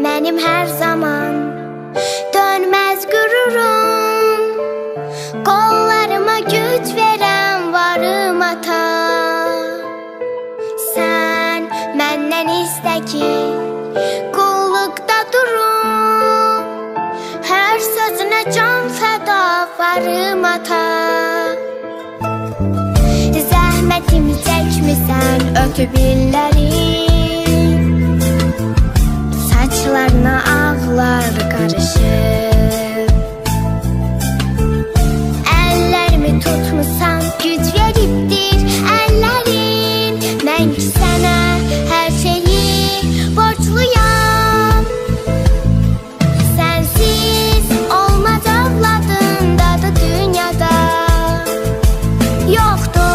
Mənim hər zaman dönməz qürurum Qollarıma güc verən varım ata. Sən məndən istə ki qulluqda durum. Hər sözünə can fəda varım ata. Zəhmətimi çəkmisən ötüb illəri Ben sana her şeyi borçluyum. Sensiz olmaz dünyada Yoktur.